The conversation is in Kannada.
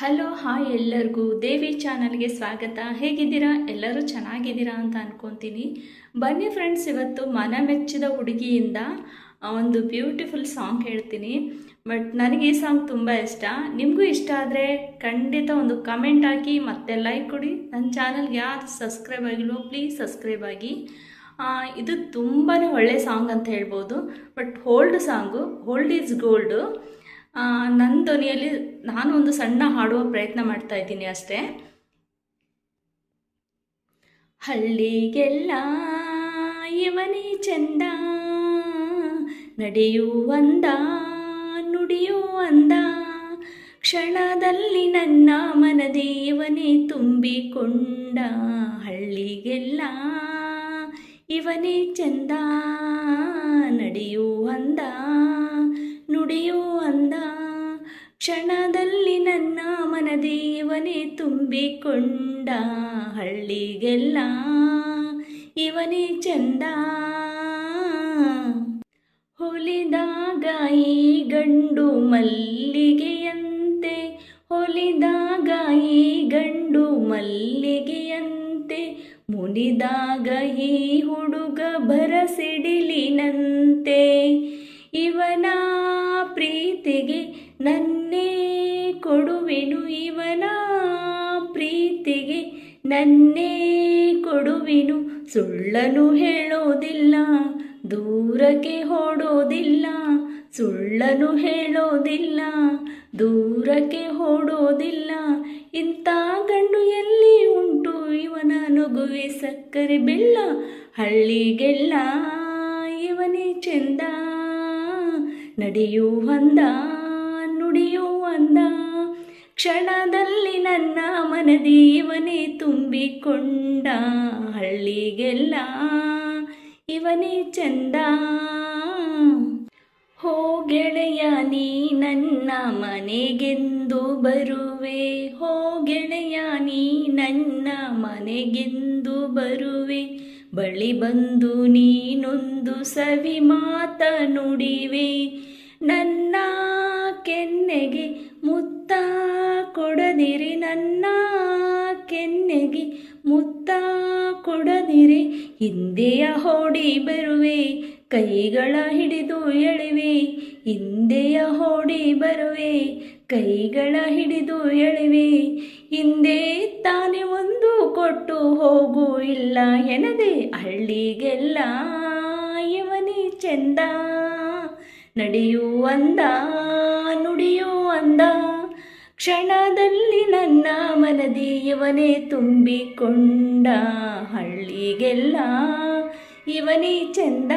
ಹಲೋ, ಹಾಯ್ ಎಲ್ಲರಿಗೂ. ದೇವಿ ಚಾನಲ್ಗೆ ಸ್ವಾಗತ. ಹೇಗಿದ್ದೀರಾ? ಎಲ್ಲರೂ ಚೆನ್ನಾಗಿದ್ದೀರಾ ಅಂತ ಅನ್ಕೊತೀನಿ. ಬನ್ನಿ ಫ್ರೆಂಡ್ಸ್ ಇವತ್ತು ಮನ ಮೆಚ್ಚಿದ ಹುಡುಗಿಯಿಂದ ಒಂದು ಬ್ಯೂಟಿಫುಲ್ ಸಾಂಗ್ ಹೇಳ್ತೀನಿ. ಬಟ್ ನನಗೆ ಈ ಸಾಂಗ್ ತುಂಬ ಇಷ್ಟ. ನಿಮಗೂ ಇಷ್ಟ ಆದರೆ ಖಂಡಿತ ಒಂದು ಕಮೆಂಟ್ ಹಾಕಿ, ಮತ್ತೆ ಲೈಕ್ ಕೊಡಿ. ನನ್ನ ಚಾನಲ್ಗೆ ಯಾರು ಸಬ್ಸ್ಕ್ರೈಬ್ ಆಗಿಲ್ವೋ ಪ್ಲೀಸ್ ಸಬ್ಸ್ಕ್ರೈಬ್ ಆಗಿ. ಇದು ತುಂಬಾ ಒಳ್ಳೆ ಸಾಂಗ್ ಅಂತ ಹೇಳ್ಬೋದು. But old song old is gold ನನ್ನ ಧ್ವನಿಯಲ್ಲಿ ನಾನು ಒಂದು ಸಣ್ಣ ಹಾಡುವ ಪ್ರಯತ್ನ ಮಾಡ್ತಾ ಇದ್ದೀನಿ ಅಷ್ಟೇ. ಹಳ್ಳಿಗೆಲ್ಲ ಇವನೇ ಚಂದ ನಡೆಯುವಂದ ನುಡಿಯುವಂದ ಕ್ಷಣದಲ್ಲಿ ನನ್ನ ಮನದೇವನೇ ತುಂಬಿಕೊಂಡ, ಹಳ್ಳಿಗೆಲ್ಲ ಇವನೇ ಚಂದ. ಕ್ಷಣದಲ್ಲಿ ನನ್ನ ಮನದೇವನೆ ತುಂಬಿಕೊಂಡ ಹಳ್ಳಿಗೆಲ್ಲ ಇವನೇ ಚಂದ. ಹೊಲಿದಾಗ ಈ ಗಂಡು ಮಲ್ಲಿಗೆಯಂತೆ, ಹೊಲಿದಾಗ ಈ ಗಂಡು ಮಲ್ಲಿಗೆಯಂತೆ, ಮುನಿದಾಗ ಈ ಹುಡುಗ ಭರಸಿಡಿಲಿನಂತೆ. ಇವನ ಪ್ರೀತಿಗೆ ಕೊಡುವೆನು ಇವನ ಪ್ರೀತಿಗೆ, ನನ್ನೇ ಕೊಡುವೆನು. ಸುಳ್ಳನು ಹೇಳೋದಿಲ್ಲ, ದೂರಕ್ಕೆ ಓಡೋದಿಲ್ಲ ಸುಳ್ಳನು ಹೇಳೋದಿಲ್ಲ, ದೂರಕ್ಕೆ ಓಡೋದಿಲ್ಲ ಇಂಥ ಗಂಡು ಎಲ್ಲಿ ಉಂಟು ಇವನ ನಗುವೆ ಸಕ್ಕರೆ ಬೆಲ್ಲ? ಹಳ್ಳಿಗೆಲ್ಲ ಇವನೇ ಚೆಂದ ನಡೆಯುವಂದ ನುಡಿಯುವಂದ ಕ್ಷಣದಲ್ಲಿ ನನ್ನ ಮನ ಇವನೇ ತುಂಬಿಕೊಂಡ ಹಳ್ಳಿಗೆಲ್ಲ ಇವನೇ ಚಂದ. ಹೋ ಗೆಳೆಯ, ನೀ ನನ್ನ ಮನೆಗೆಂದು ಬರುವೆ. ಹೋ ಗೆಳೆಯ, ನೀ ನನ್ನ ಮನೆಗೆಂದು ಬರುವೆ. ಬಳಿ ಬಂದು ನೀನೊಂದು ಸವಿ ಮಾತನುಡಿವೆ ನನ್ನ ಕೆನ್ನೆಗೆ ಮುತ್ತ ಕೊಡದಿರಿ ನನ್ನ ಕೆನ್ನೆಗೆ, ಮುತ್ತ ಕೊಡದಿರಿ ಹಿಂದೆಯ ಹೋಡಿ ಬರುವೆ, ಕೈಗಳ ಹಿಡಿದು ಎಳಿವೆ, ಹಿಂದೆಯ ಹೋಡಿ ಬರುವೆ, ಕೈಗಳ ಹಿಡಿದು ಎಳಿವೆ. ಹಿಂದೆ ತಾನೇ ಒಂದು ಕೊಟ್ಟು ಹೋಗು ಇಲ್ಲ ಎನದೆ ಹಳ್ಳಿಗೆಲ್ಲ ಇವನೇ ಚೆಂದ. ನಡೆಯುವಂದ ನುಡಿಯುವಂದ ಕ್ಷಣದಲ್ಲಿ ನನ್ನ ಮನದಿ ತುಂಬಿಕೊಂಡ ಹಳ್ಳಿಗೆಲ್ಲ ಇವನೇ ಚಂದ.